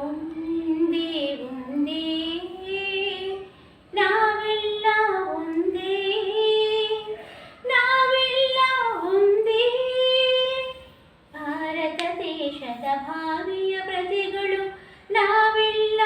ఉంది ఉంది నా వెళ్ళ ఉంది నా వెళ్ళ ఉంది ಭಾರತ ದೇಶದ ಭಾವಿಯ ಪ್ರಜೆಗಳು ನಾವೆಲ್ಲ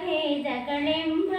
ಭೇದಗಳೆಂಬ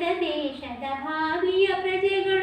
ದೇಶದ ಭಾವಿಯ ಪ್ರಜೆಗಳು